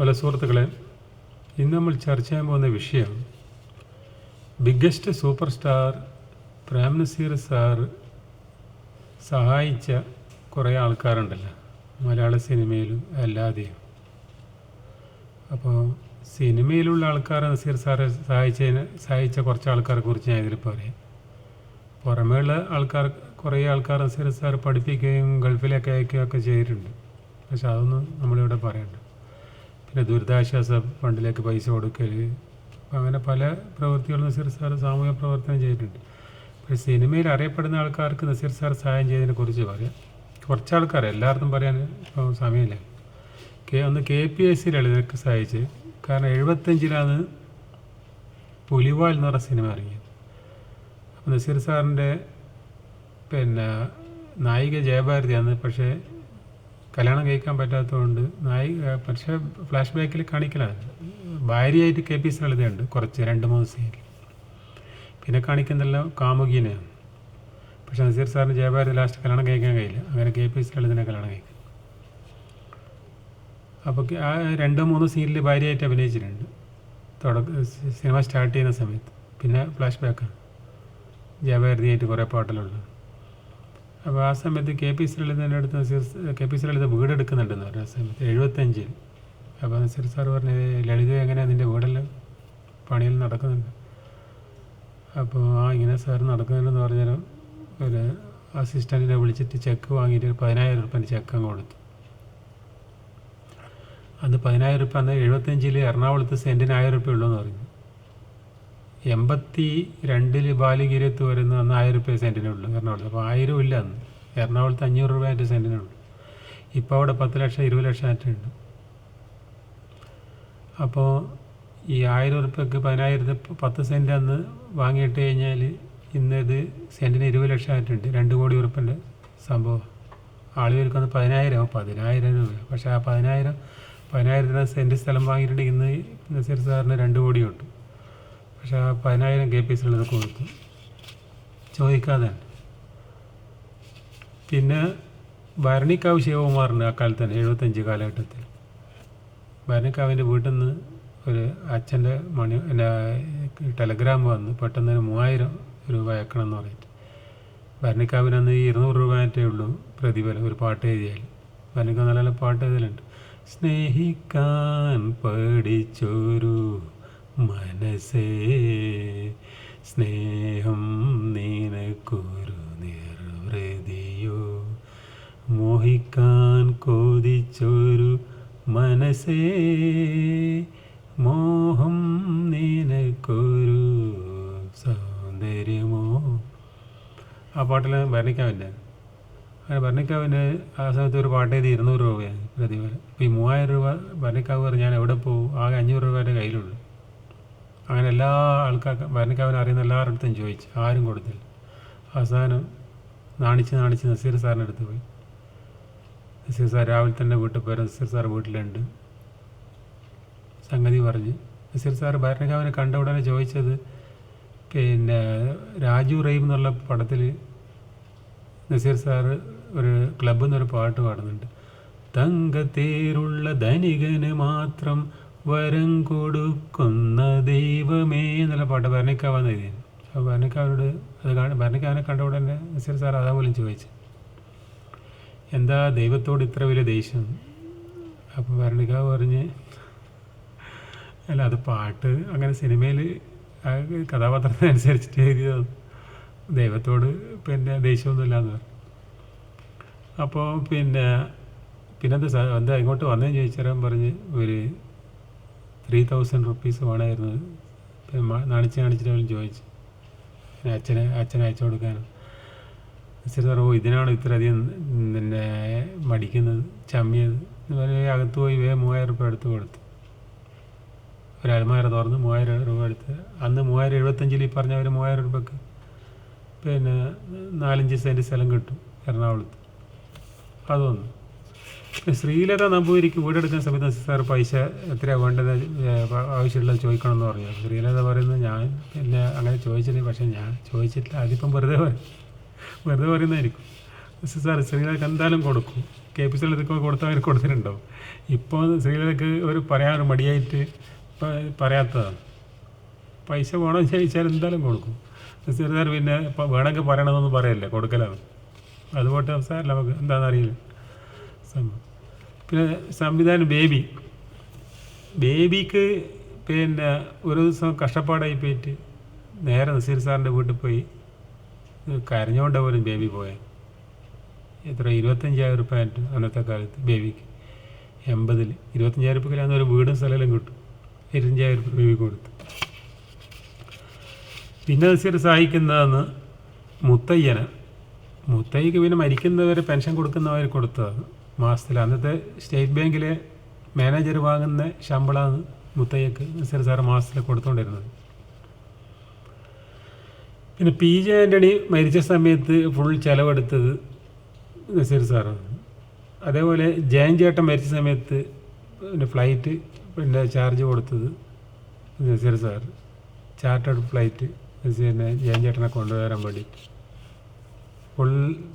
Hello സുഹൃത്തുക്കളെ ഇന്ന് നമ്മൾ ചർച്ച ചെയ്യാൻ പോകുന്ന വിഷയം biggest super star Prem Nazir sir സഹായിച്ച കുറേ ആൾക്കാരുണ്ടല്ലോ. മലയാള സിനിമയിലും അല്ലാതെയും അപ്പോൾ സിനിമയിലുള്ള ആൾക്കാർ നസീർ സാറെ സഹായിച്ചതിന് സഹായിച്ച കുറച്ച് ആൾക്കാരെ കുറിച്ച് ഞാൻ ഇതിൽ പറയാം. പുറമേയുള്ള ആൾക്കാർ കുറേ ആൾക്കാർ നസീർ സാർ പഠിപ്പിക്കുകയും ഗൾഫിലേക്ക് അയക്കുകയൊക്കെ ചെയ്തിട്ടുണ്ട്. പക്ഷെ അതൊന്നും നമ്മളിവിടെ പറയണ്ട. പിന്നെ ദുരിതാശ്വാസ ഫണ്ടിലേക്ക് പൈസ കൊടുക്കൽ അങ്ങനെ പല പ്രവൃത്തികളും നസീർ സാർ സാമൂഹ്യ പ്രവർത്തനം ചെയ്തിട്ടുണ്ട്. പക്ഷേ സിനിമയിൽ അറിയപ്പെടുന്ന ആൾക്കാർക്ക് നസീർ സാർ സഹായം ചെയ്തതിനെ കുറിച്ച് പറയാം. കുറച്ച് ആൾക്കാർ എല്ലാവർക്കും പറയാൻ ഇപ്പോൾ സമയമില്ല. കെ ഒന്ന് കെ പി എസ് സി ലളിതർക്ക് സഹായിച്ച് കാരണം എഴുപത്തഞ്ചിലാണ് പുലിവാൽ എന്ന് പറഞ്ഞ സിനിമ ഇറങ്ങിയത്. അപ്പോൾ നസീർ സാറിന്റെ പിന്നെ നായിക ജയഭാരതിയാണ് പക്ഷേ കല്യാണം കഴിക്കാൻ പറ്റാത്തതുകൊണ്ട് നായി പക്ഷേ ഫ്ലാഷ് ബാക്കിൽ കാണിക്കലാണ്. ഭാര്യയായിട്ട് കെ പി ലളിതയുണ്ട് കുറച്ച് രണ്ട് മൂന്ന് സീനിൽ പിന്നെ കാണിക്കുന്നെല്ലാം കാമുകീനെയാണ്. പക്ഷേ നസീർ സാറിന് ജയഭാരതി ലാസ്റ്റ് കല്യാണം കഴിക്കാൻ കഴിയില്ല. അങ്ങനെ കെ പി ലളിതനെ കല്യാണം കഴിക്കും. അപ്പോൾ ആ രണ്ടോ മൂന്നോ സീനിൽ ഭാര്യയായിട്ട് അഭിനയിച്ചിട്ടുണ്ട്. തുടക്ക സിനിമ സ്റ്റാർട്ട് ചെയ്യുന്ന സമയത്ത്. പിന്നെ ഫ്ലാഷ് ബാക്കാണ് ജയഭാരതിയായിട്ട് കുറേ പാട്ടിലുള്ളത് അപ്പോൾ ആ സമയത്ത് കെ പി ശ്രീലിതന്റെ അടുത്ത് നസീർ കെ പി ലളിത വീടെടുക്കുന്നുണ്ടെന്ന് പറഞ്ഞു ആ സമയത്ത് എഴുപത്തഞ്ചിൽ. അപ്പോൾ നസീർ സാർ പറഞ്ഞു ലളിത എങ്ങനെയാണ് നിന്റെ വീടെല്ലാം പണിയിൽ നടക്കുന്നുണ്ട്? അപ്പോൾ ആ ഇങ്ങനെ സാർ നടക്കുന്നുണ്ടെന്ന് പറഞ്ഞാൽ ഒരു അസിസ്റ്റന്റിനെ വിളിച്ചിട്ട് ചെക്ക് വാങ്ങിയിട്ട് പതിനായിരം റുപ്യന്റെ ചെക്ക് അങ്ങ് കൊടുത്തു. അന്ന് പതിനായിരം റുപ്യ അന്ന് എഴുപത്തഞ്ചിൽ എറണാകുളത്ത് സെന്റിന് ആയിരം റുപ്യ ഉള്ളൂ എന്ന് പറഞ്ഞു. എൺപത്തി രണ്ടിൽ ബാലിഗിരത്ത് വരുന്ന അന്ന് ആയിരം റുപ്യ സെന്റിനുള്ളൂ എറണാകുളത്ത്. അപ്പോൾ ആയിരം ഇല്ല അന്ന്. എറണാകുളത്ത് അഞ്ഞൂറ് രൂപ ആയിട്ട് സെന്റിനുള്ളൂ ഇപ്പോൾ അവിടെ പത്ത് ലക്ഷം ഇരുപത് ലക്ഷം ആയിട്ടുണ്ട് അപ്പോൾ ഈ ആയിരം ഉറുപ്പ്യക്ക് പതിനായിരത്തി പത്ത് സെന്റ് അന്ന് വാങ്ങിയിട്ട് കഴിഞ്ഞാൽ ഇന്ന് ഇത് സെന്റിന് ഇരുപത് ലക്ഷം ആയിട്ടുണ്ട് രണ്ട് കോടി ഉറുപ്പിന്റെ സംഭവം. ആളുകൾക്ക് അന്ന് പതിനായിരം പതിനായിരം രൂപ. പക്ഷേ ആ പതിനായിരം പതിനായിരത്തിന് സെന്റ് സ്ഥലം വാങ്ങിയിട്ടുണ്ടെങ്കിൽ ഇന്ന് നസീർ സാറിന് രണ്ട് കോടിയുണ്ട് പക്ഷേ ആ പതിനായിരം കെ പി എസിലുള്ളത് കൊടുത്തു. ചോദിക്കാതെ. പിന്നെ ഭരണിക്കാവ് ശിവകുമാറിന് അക്കാലത്ത് തന്നെ എഴുപത്തഞ്ച് കാലഘട്ടത്തിൽ. ഭരണിക്കാവിന്റെ വീട്ടിൽ നിന്ന് ഒരു അച്ഛന്റെ മണി എന്റെ ടെലഗ്രാം വന്ന് പെട്ടെന്ന് ഒരു മൂവായിരം രൂപ അയക്കണം എന്ന് പറഞ്ഞിട്ട്. ഭരണിക്കാവിന് അന്ന് ഈ ഇരുന്നൂറ് രൂപ ആയിട്ടേ ഉള്ളൂ പ്രതിഫലം ഒരു പാട്ട് എഴുതിയാൽ. ഭരണിക്കാവ് നല്ല നല്ല പാട്ട് എഴുതലുണ്ട്. സ്നേഹിക്കാൻ പഠിച്ചൊരു മനസ്സേ സ്നേഹം നിനക്കൊരു നിർവൃതിയോ മോഹിക്കാൻ കൊതിച്ചൊരു മനസ്സേ മോഹം നിനക്കൊരു സൗന്ദര്യമോ? ആ പാട്ടിൽ ഭരണിക്കാവിന്റെ അങ്ങനെ ഭരണിക്കാവിന് ആ സമയത്ത് ഒരു പാട്ട് എഴുതി ഇരുന്നൂറ് രൂപയാണ് പ്രതിഫലം. അപ്പോൾ ഈ മൂവായിരം രൂപ ഭരണിക്കാവ് പറഞ്ഞാൽ എവിടെ പോകും ആകെ അഞ്ഞൂറ് രൂപ എന്റെ കയ്യിലുള്ളൂ. അങ്ങനെ എല്ലാ ആൾക്കാർക്കും ഭരണിക്കാവിനെ അറിയുന്ന എല്ലാവരുടെ ചോദിച്ചു. ആരും കൊടുത്തില്ല. അവസാനം നാണിച്ച് നാണിച്ച് നസീർ സാറിന്റെ അടുത്ത് പോയി. നസീർ സാർ രാവിലെ തന്നെ വീട്ടിൽ പോയി. നസീർ സാർ വീട്ടിലുണ്ട്. സംഗതി പറഞ്ഞ്. നസീർ സാർ ഭരണകാവിനെ കണ്ട ഉടനെ ചോദിച്ചത് പിന്നെ രാജു റെയിം എന്നുള്ള പടത്തിൽ നസീർ സാർ ഒരു ക്ലബ്ബിൽ നിന്നൊരു പാട്ട് പാടുന്നുണ്ട്. തങ്കത്തേരുള്ള ധനികന് മാത്രം വരം കൊടുക്കുന്ന ദൈവമേ എന്നുള്ള പാട്ട് ഭരണിക്കാവെന്ന് എഴുതി. അപ്പോൾ ഭരണിക്കാവനോട് അത് കാണി ഭരണിക്കാവനെ കണ്ട ഉടനെ നസീർ സാർ അതാ പോലും ചോദിച്ചു. എന്താ ദൈവത്തോട് ഇത്ര വലിയ ദേഷ്യം? അപ്പോൾ ഭരണിക്കാവ് പറഞ്ഞ് അല്ല അത് പാട്ട് അങ്ങനെ സിനിമയിൽ കഥാപാത്രത്തിനനുസരിച്ചിട്ട് എഴുതിയതാണ്. ദൈവത്തോട് പിന്നെ ദേഷ്യമൊന്നുമില്ല എന്ന് പറഞ്ഞു. അപ്പോൾ പിന്നെ പിന്നെന്താ എന്താ ഇങ്ങോട്ട് വന്നതെന്ന് ചോദിച്ചാൽ പറഞ്ഞ് ഒരു ത്രീ തൗസൻഡ് റുപ്പീസ് വേണമായിരുന്നു. പിന്നെ മ- നാണിച്ച് അവൻ ചോദിച്ചു. അച്ഛനെ അച്ഛനെ അയച്ചു കൊടുക്കാനും അച്ഛൻ പറഞ്ഞു ഇതിനാണോ ഇത്രയധികം പിന്നെ മടിക്കുന്നത് ചമ്മിയത്? പറഞ്ഞ് അകത്ത് പോയി വേ മൂവായിരം രൂപ എടുത്ത് കൊടുത്തു. ഒരു അലമാര തുറന്ന് മൂവായിരം രൂപ എടുത്ത്. അന്ന് മൂവായിരം എഴുപത്തഞ്ചിൽ ഈ പറഞ്ഞ ഒരു മൂവായിരം രൂപക്ക് പിന്നെ നാലഞ്ച് സെന്റ് സ്ഥലം കിട്ടും എറണാകുളത്ത്. അതൊന്ന് ശ്രീലത നമ്പൂതിരിക്ക് വീടെടുക്കുന്ന സമയത്ത് സാർ പൈസ എത്രയാണ് വേണ്ടത് ആവശ്യമുള്ളത് ചോദിക്കണം എന്ന് പറഞ്ഞു ശ്രീലത പറയുന്നത് ഞാൻ പിന്നെ അങ്ങനെ ചോദിച്ചില്ല പക്ഷേ ഞാൻ ചോദിച്ചിട്ടില്ല. അതിപ്പം വെറുതെ വെറുതെ പറയുന്നതായിരിക്കും. സാർ ശ്രീലതക്ക് എന്തായാലും കൊടുക്കും. കെ പി സിയിലൊക്കെ കൊടുത്തവർ കൊടുത്തിട്ടുണ്ടാവും. ഇപ്പോൾ സ്ത്രീകൾക്ക് ഒരു പറയാൻ മടിയായിട്ട് പറയാത്തതാണ്. പൈസ വേണമെന്ന് ചോദിച്ചാൽ എന്തായാലും കൊടുക്കും. സാർ പിന്നെ വേണമെങ്കിൽ പറയണമെന്നൊന്നും പറയല്ലേ കൊടുക്കലാണ് അതുപോലെ സാർ നമുക്ക് എന്താണെന്ന് അറിയില്ല. പിന്നെ സംവിധാനം ബേബി. ബേബിക്ക് പിന്നെ ഒരു ദിവസം കഷ്ടപ്പാടായി പോയിട്ട് നേരെ നസീർ സാറിന്റെ വീട്ടിൽ പോയി കരഞ്ഞുകൊണ്ട് പോലും ബേബി പോയാൽ എത്ര ഇരുപത്തഞ്ചായിരം റുപ്യ അന്നത്തെ കാലത്ത് ബേബിക്ക്. എൺപതിൽ ഇരുപത്തഞ്ചായിരം റുപ്യയിലാന്ന് ഒരു വീടും സ്ഥലമെല്ലാം കിട്ടും. ഇരുപത്തഞ്ചായിരം റുപ്യ ബേബി കൊടുത്തു. പിന്നെ നസീർ സഹായിക്കുന്നതെന്ന് മുത്തയ്യന. മുത്തയ്യക്ക് പിന്നെ മരിക്കുന്നവരെ പെൻഷൻ കൊടുക്കുന്നവർ കൊടുത്തതാണ്. മാസത്തിൽ അന്നത്തെ സ്റ്റേറ്റ് ബാങ്കിലെ മാനേജർ വാങ്ങുന്ന ശമ്പളമാണ് മുത്തയ്യക്ക് നസീർ സാർ മാസത്തിൽ കൊടുത്തുകൊണ്ടിരുന്നത് പിന്നെ പി ജെ ആന്റണി മരിച്ച സമയത്ത് ഫുൾ ചെലവെടുത്തത് നസീർ സാറാണ് അതേപോലെ ജയൻ ചേട്ടൻ മരിച്ച സമയത്ത് പിന്നെ ഫ്ലൈറ്റ് പിന്നെ ചാർജ് കൊടുത്തത് നസീർ സാർ ചാർട്ടേഡ് ഫ്ലൈറ്റ് പിന്നെ ജയൻ ചേട്ടനെ കൊണ്ടുവരാൻ വേണ്ടി ഫുൾ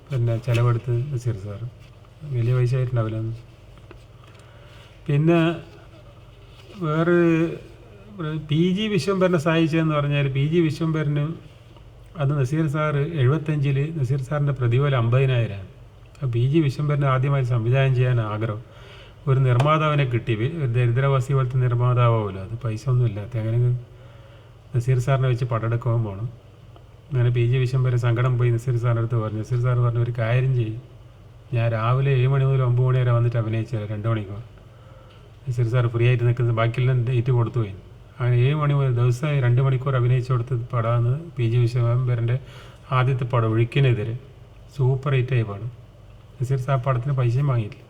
പിന്നെ ചെലവെടുത്തത് നസീർ സാർ വലിയ പൈസ ആയിട്ടുണ്ടാവില്ല പിന്നെ വേറെ പി ജി വിശ്വംഭരനെ സഹായിച്ചതെന്ന് പറഞ്ഞാൽ പി ജി വിശ്വംഭരന് അത് നസീർ സാറ് എഴുപത്തഞ്ചിൽ നസീർ സാറിന്റെ പ്രതിഫലം അമ്പതിനായിരമാണ് അപ്പോൾ പി ജി വിശ്വംഭരന് ആദ്യമായി സംവിധാനം ചെയ്യാൻ ആഗ്രഹം. ഒരു നിർമ്മാതാവിനെ കിട്ടി. ഒരു ദരിദ്രവാസി പോലത്തെ നിർമ്മാതാവുമല്ലോ അത് പൈസ ഒന്നും അങ്ങനെ നസീർ സാറിനെ വെച്ച് പടമെടുക്കാൻ പോകണം അങ്ങനെ പി ജി വിശ്വംഭരൻ സങ്കടം പോയി നസീർ സാറിന്റെ അടുത്ത് പറഞ്ഞു. നസീർ സാർ പറഞ്ഞു ഒരു കാര്യം ചെയ്യും. ഞാൻ രാവിലെ ഏഴ് മണി മുതൽ ഒമ്പത് മണി വരെ വന്നിട്ട് അഭിനയിച്ചത് രണ്ട് മണിക്കൂർ. ശരി സാർ ഫ്രീ ആയിട്ട് നിൽക്കുന്നത് ബാക്കിയെല്ലാം ഡേറ്റ് കൊടുത്തു പോയി. അങ്ങനെ ഏഴ് മണി മുതൽ ദിവസം രണ്ട് മണിക്കൂർ അഭിനയിച്ചു കൊടുത്ത് പടമാണ് പി ജി വിശ്വംബരന്റെ ആദ്യത്തെ പടം ഒഴുക്കിനെതിരെ. സൂപ്പർ ഹിറ്റായി പാടും. നസീർ സാർ പടത്തിന് പൈസയും വാങ്ങിയില്ല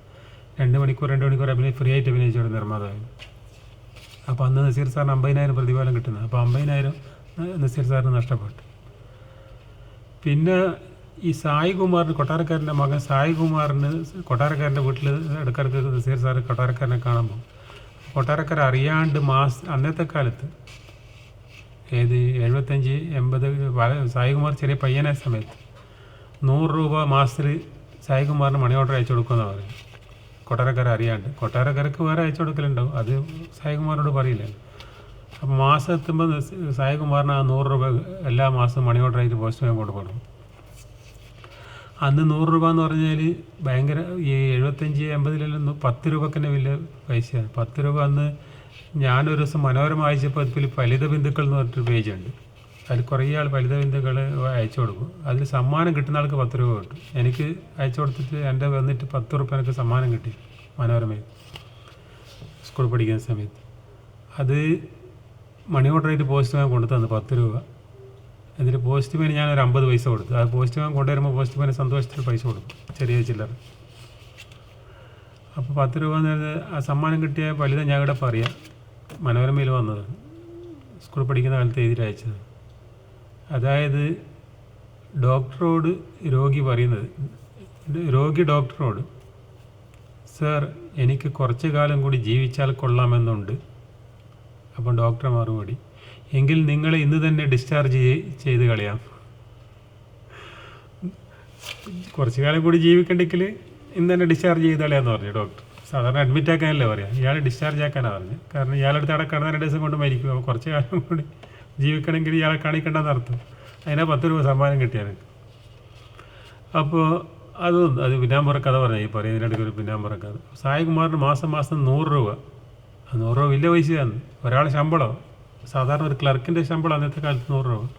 രണ്ട് മണിക്കൂർ രണ്ട് മണിക്കൂർ അഭിനയി ഫ്രീ ആയിട്ട് അഭിനയിച്ചു കൊടുത്ത നിർമ്മാതാവ്. അപ്പോൾ അന്ന് നസീർ സാറിന് അമ്പതിനായിരം പ്രതിഫലം കിട്ടുന്നത്. അപ്പോൾ അമ്പതിനായിരം നസീർ സാറിന് നഷ്ടപ്പെട്ടു. പിന്നെ ഈ സായി കുമാറിന് കൊട്ടാരക്കാരന്റെ മകൻ സായി കുമാറിന് കൊട്ടാരക്കാരന്റെ വീട്ടിൽ ഇടക്കിടക്ക് നസീർ സാറ് കൊട്ടാരക്കാരനെ കാണുമ്പോൾ കൊട്ടാരക്കാരെ അറിയാണ്ട് മാസ് അന്നത്തെ കാലത്ത് ഏത് എഴുപത്തഞ്ച് എൺപത് സായികുമാർ ചെറിയ പയ്യനെ സമയത്ത് നൂറ് രൂപ മാസത്തിൽ സായികുമാറിന് മണി ഓർഡർ അയച്ചു കൊടുക്കുമെന്ന് പറയും കൊട്ടാരക്കാർ അറിയാണ്ട്. കൊട്ടാരക്കാർക്ക് വേറെ അയച്ചു കൊടുക്കലുണ്ടാവും. അത് സായികുമാറിനോട് പറയില്ല. അപ്പോൾ മാസം എത്തുമ്പോൾ സായികുമാറിന് ആ നൂറ് രൂപ എല്ലാ മാസവും മണി ഓർഡർ ആയിട്ട് പോസ്റ്റ് ചെയ്യാൻ കൊടുക്കണം. അന്ന് നൂറ് രൂപ എന്ന് പറഞ്ഞാൽ ഭയങ്കര ഈ എഴുപത്തഞ്ച് എൺപതിലെല്ലാം പത്ത് രൂപക്ക് തന്നെ വലിയ പൈസയാണ്. പത്ത് രൂപ അന്ന് ഞാനൊരു ദിവസം മനോരമ വായിച്ചപ്പോൾ അതിൽ ഫലിത ബിന്ദുക്കൾ എന്ന് പറഞ്ഞിട്ടൊരു പേജുണ്ട്. അതിൽ കുറേ ആൾ ഫലിത ബിന്ദുക്കൾ അയച്ചു കൊടുക്കും. അതിൽ സമ്മാനം കിട്ടുന്ന ആൾക്ക് പത്ത് രൂപ കിട്ടും. എനിക്ക് അയച്ചു കൊടുത്തിട്ട് എന്റെ വന്നിട്ട് പത്ത് റുപ്യ എനിക്ക് സമ്മാനം കിട്ടി മനോരമയിൽ സ്കൂൾ പഠിക്കുന്ന സമയത്ത്. അത് മണി ഓർഡർ ആയിട്ട് പോസ്റ്റ് ഞാൻ കൊണ്ടു തന്നു പത്ത് രൂപ. എന്നിട്ട് പോസ്റ്റ് പേന് ഞാൻ ഒരു അമ്പത് പൈസ കൊടുത്തു. ആ പോസ്റ്റ് പേൻ കൊണ്ടുവരുമ്പോൾ പോസ്റ്റ് പേന് സന്തോഷത്തിൽ പൈസ കൊടുക്കും ചെറിയ ചില്ലറ. അപ്പോൾ പത്ത് രൂപ എന്ന് ആ സമ്മാനം കിട്ടിയ പലിത ഞാൻ ഇവിടെ പറയാം. മനോരമയിൽ വന്നത്. സ്കൂളിൽ പഠിക്കുന്ന കാലത്ത് എഴുതി അയച്ചത്. അതായത് ഡോക്ടറോട് രോഗി പറയുന്നത് രോഗി ഡോക്ടറോട് സർ എനിക്ക് കുറച്ച് കാലം കൂടി ജീവിച്ചാൽ കൊള്ളാമെന്നുണ്ട്. അപ്പം ഡോക്ടർ മറുപടി. എങ്കിൽ നിങ്ങളെ ഇന്ന് തന്നെ ഡിസ്ചാർജ് ചെയ്- ചെയ്ത് കളയാം. കുറച്ച് കാലം കൂടി ജീവിക്കണ്ടെങ്കിൽ ഇന്ന് തന്നെ ഡിസ്ചാർജ് ചെയ്ത് കളയാന്ന് പറഞ്ഞു ഡോക്ടർ സാധാരണ അഡ്മിറ്റ് ആക്കാനല്ലേ പറയാം. ഇയാൾ ഡിസ്ചാർജ് ആക്കാനാണ് പറഞ്ഞു. കാരണം ഇയാളടുത്ത് അവിടെ കിടന്ന രണ്ട് ദിവസം കൊണ്ട് മരിക്കും. അപ്പോൾ കുറച്ച് കാലം കൂടി ജീവിക്കണമെങ്കിൽ ഇയാളെ കാണിക്കേണ്ടെന്ന് അർത്ഥം അതിനാ പത്ത് രൂപ സമ്മാനം കിട്ടിയാൽ അപ്പോൾ അത് അത് പിന്നാമ്പുറ കഥ പറഞ്ഞു. ഈ പറയുന്നതിനിടയ്ക്ക് ഒരു പിന്നാമ്പുറ കഥ. സായികുമാറിന് മാസം മാസം നൂറ് രൂപ. നൂറ് രൂപ വലിയ പൈസയാണ്. ഒരാളെ ശമ്പളം. സാധാരണ ഒരു ക്ലർക്കിന്റെ ശമ്പളം അന്നത്തെ കാലത്ത് നൂറ് രൂപ.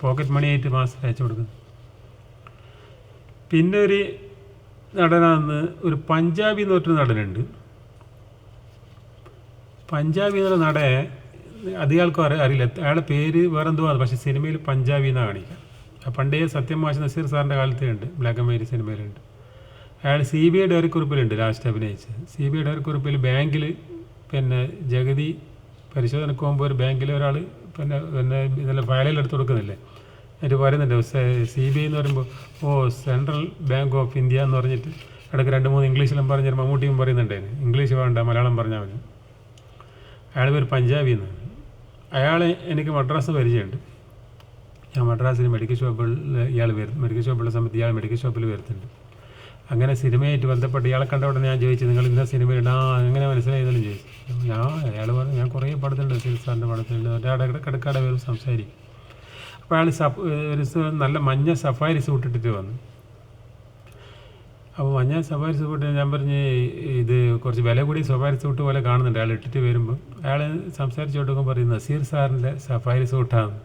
പോക്കറ്റ് മണി ആയിട്ട് മാസം അയച്ചു കൊടുക്കുന്നു. പിന്നെ ഒരു നടനാന്ന് ഒരു പഞ്ചാബി എന്ന് പറഞ്ഞൊരു നടനുണ്ട്. പഞ്ചാബി എന്നുള്ള നടയെ അധികം അറി അറിയില്ല. അയാളുടെ പേര് വേറെ ആണ് പക്ഷേ സിനിമയിൽ പഞ്ചാബി എന്നാണ് കാണിക്കുക. പണ്ടേ സത്യം മാഷ് നസീർ സാറിന്റെ കാലത്തേ ഉണ്ട്. ബ്ലാക്ക് ആൻഡ് വൈറ്റ് സിനിമയിലുണ്ട്. അയാൾ സി ബി ഐ ഡയറിക്കുറിപ്പിലുണ്ട് ലാസ്റ്റ് അഭിനയിച്ചത്. സി ബി ഐ ഡയറിക്കുറിപ്പിൽ ബാങ്കിൽ പിന്നെ ജഗതി പരിശോധനയ്ക്ക് പോകുമ്പോൾ ഒരു ബാങ്കിലെ ഒരാൾ പിന്നെ പിന്നെ ഇതെല്ലാം ഫയലിൽ എടുത്ത് കൊടുക്കുന്നില്ലേ? എന്നിട്ട് പറയുന്നുണ്ട് സി ബി ഐ എന്ന് പറയുമ്പോൾ ഓ സെൻട്രൽ ബാങ്ക് ഓഫ് ഇന്ത്യ എന്ന് പറഞ്ഞിട്ട് ഇടയ്ക്ക് രണ്ട് മൂന്ന് ഇംഗ്ലീഷിലും പറഞ്ഞ മമ്മൂട്ടിയും പറയുന്നുണ്ടായിരുന്നു. ഇംഗ്ലീഷ് വേണ്ട മലയാളം പറഞ്ഞാൽ മതി. അയാൾ പേര് പഞ്ചാബി എന്ന് അയാളെ എനിക്ക് മദ്രാസ് പരിചയമുണ്ട്. ഞാൻ മദ്രാസിൽ മെഡിക്കൽ ഷോപ്പിൽ ഇയാൾ വരും മെഡിക്കൽ ഷോപ്പുള്ള സമയത്ത് ഇയാൾ മെഡിക്കൽ ഷോപ്പിൽ വരുത്തുന്നുണ്ട് അങ്ങനെ സിനിമയായിട്ട് ബന്ധപ്പെട്ട് ഇയാളെ കണ്ട ഉടനെ ഞാൻ ചോദിച്ചു നിങ്ങൾ ഇന്ന സിനിമ ആ മനസ്സിലായി മനസ്സിലായതെന്ന് ചോദിച്ചു. അയാൾ പറഞ്ഞു ഞാൻ കുറേ പടത്തിലുണ്ട് സിൽ സാറിന്റെ പടത്തിലുണ്ട്. ഒരാടെ കിടക്കാടെ വരും സംസാരിക്കും. അപ്പോൾ അയാൾ സഫ് ഒരു നല്ല മഞ്ഞ സഫാരി സൂട്ട് ഇട്ടിട്ട് വന്നു. അപ്പോൾ മഞ്ഞ സഫാരി സൂട്ട് ഞാൻ പറഞ്ഞ് ഇത് കുറച്ച് വില കൂടി സഫാരി സൂട്ട് പോലെ കാണുന്നുണ്ട്. അയാൾ ഇട്ടിട്ട് വരുമ്പോൾ അയാൾ സംസാരിച്ചു കൊടുക്കുമ്പോൾ പറയും നസീർ സാറിന്റെ സഫാരി സൂട്ടാണ്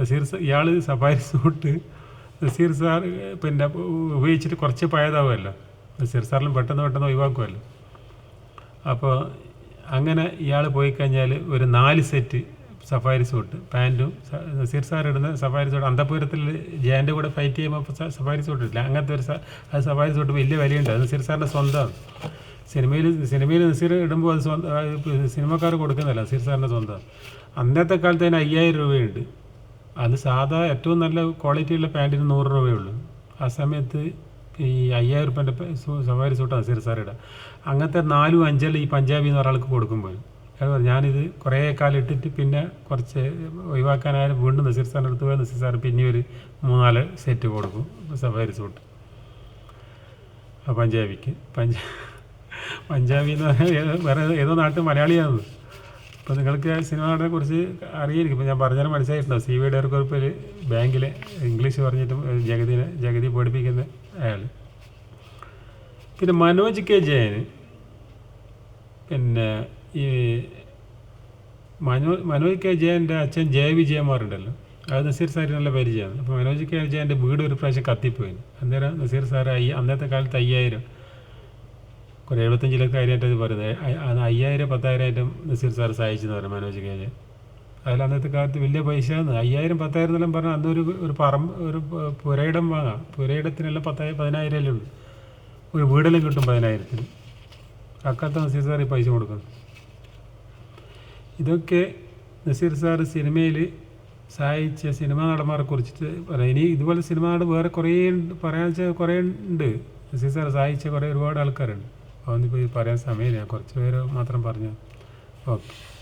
നസീർ ഇയാൾ സഫാരി സൂട്ട് നസീർ സാർ പിന്നെ ഉപയോഗിച്ചിട്ട് കുറച്ച് പഴയതാവുമല്ലോ. നസീർ സാറിലും പെട്ടെന്ന് പെട്ടെന്ന് ഒഴിവാക്കുമല്ലോ. അപ്പോൾ അങ്ങനെ ഇയാൾ പോയി കഴിഞ്ഞാൽ ഒരു നാല് സെറ്റ് സഫാരി സൂട്ട് പാന്റും സിർ നസീർ സാർ ഇടുന്ന സഫാരി സൂട്ട് അന്തപുരത്തിൽ ജയന്റെ കൂടെ ഫൈറ്റ് ചെയ്യുമ്പോൾ സഫാരി സൂട്ട് ഇല്ല അങ്ങനത്തെ ഒരു അത് സഫാരി സൂട്ട് വലിയ വിലയുണ്ട്. അത് നസീർ സാറിന്റെ സ്വന്തം. സിനിമയിൽ സിനിമയിൽ നസീർ ഇടുമ്പോൾ അത് സ്വന്തം സിനിമക്കാർ കൊടുക്കുന്നില്ല നസീർ സാറിന്റെ സ്വന്തമാണ് അന്നത്തെ കാലത്ത് അതിന് അയ്യായിരം രൂപയുണ്ട്. അത് സാധാ ഏറ്റവും നല്ല ക്വാളിറ്റിയുള്ള പാന്റിന് നൂറ് രൂപയുള്ളൂ ആ സമയത്ത് ഈ അയ്യായിരം റുപ്യന്റെ സവാരി സൂട്ട് അസീർ സാർ ഇടാം അങ്ങനത്തെ നാലും അഞ്ചല്ല ഈ പഞ്ചാബി എന്ന് ഒരാൾക്ക് കൊടുക്കുമ്പോൾ. ഞാനിത് കുറേ കാലം ഇട്ടിട്ട് പിന്നെ കുറച്ച് ഒഴിവാക്കാനായാലും വീണ്ടും നസീർ സാറിന്റെ അടുത്ത് പോയി നസീർ സാർ പിന്നെ ഒരു മൂന്നാൽ സെറ്റ് കൊടുക്കും സഫാരി സൂട്ട് ആ പഞ്ചാബിക്ക്. പഞ്ച പഞ്ചാബി എന്ന് പറഞ്ഞാൽ വേറെ ഏതോ നാട്ടിൽ മലയാളിയാണ് അപ്പോൾ നിങ്ങൾക്ക് സിനിമ സിനിമകളെ കുറിച്ച് അറിയായിരിക്കും. ഇപ്പോൾ ഞാൻ പറഞ്ഞാൽ മനസ്സിലായിട്ടുണ്ടോ സി വി ഡയർക്കുറിപ്പിൽ ബാങ്കിലെ ഇംഗ്ലീഷ് പറഞ്ഞിട്ടും ജഗതിനെ ജഗതി പഠിപ്പിക്കുന്ന അയാൾ പിന്നെ മനോജ് കെ ജയന്. പിന്നെ ഈ മനോ മനോജ് കെ ജയന്റെ അച്ഛൻ ജയ വിജയമാറുണ്ടല്ലോ അത് നസീർ സാർ നല്ല പരിചയമാണ്. അപ്പോൾ മനോജ് കെ ജയന്റെ വീട് ഒരു പ്രാവശ്യം കത്തിപ്പോയി. അന്നേരം നസീർ സാർ അയ്യ അന്നത്തെ കാലത്ത് അയ്യായിരം കുറേ എഴുപത്തഞ്ചിലൊക്കെ ലക്ഷം അതിനായിട്ട് പറയുന്നത്. അയ്യായിരം പത്തായിരം ആയിട്ടും നസീർ സാർ സഹായിച്ചെന്ന് പറഞ്ഞു മനോജ് കെ ജയൻ അതിൽ അന്നത്തെ കാലത്ത് വലിയ പൈസ അയ്യായിരം പത്തായിരം എന്നെല്ലാം പറഞ്ഞാൽ അന്നൊരു ഒരു പറമ്പ് ഒരു പുരയിടം വാങ്ങാം. പുരയിടത്തിനെല്ലാം പത്തായിരം പതിനായിരം അല്ലേ ഉള്ളൂ ഒരു വീടെല്ലാം കിട്ടും പതിനായിരത്തിന്. അക്കാലത്ത് നസീർ സാർ ഈ പൈസ കൊടുക്കുന്നു. ഇതൊക്കെ നസീർ സാർ സിനിമയിൽ സഹായിച്ച സിനിമാ നടന്മാരെ കുറിച്ചിട്ട് പറയാം. ഇനി ഇതുപോലെ സിനിമ നടൻ വേറെ കുറേ പറയാൻ വെച്ചാൽ കുറേ ഉണ്ട്. നസീർ സാർ സഹായിച്ച കുറേ ഒരുപാട് ആൾക്കാരുണ്ട്. അതൊന്നും പറയാൻ സമയമില്ല. ഞാൻ കുറച്ച് പേര് മാത്രം പറഞ്ഞു. ഓക്കെ.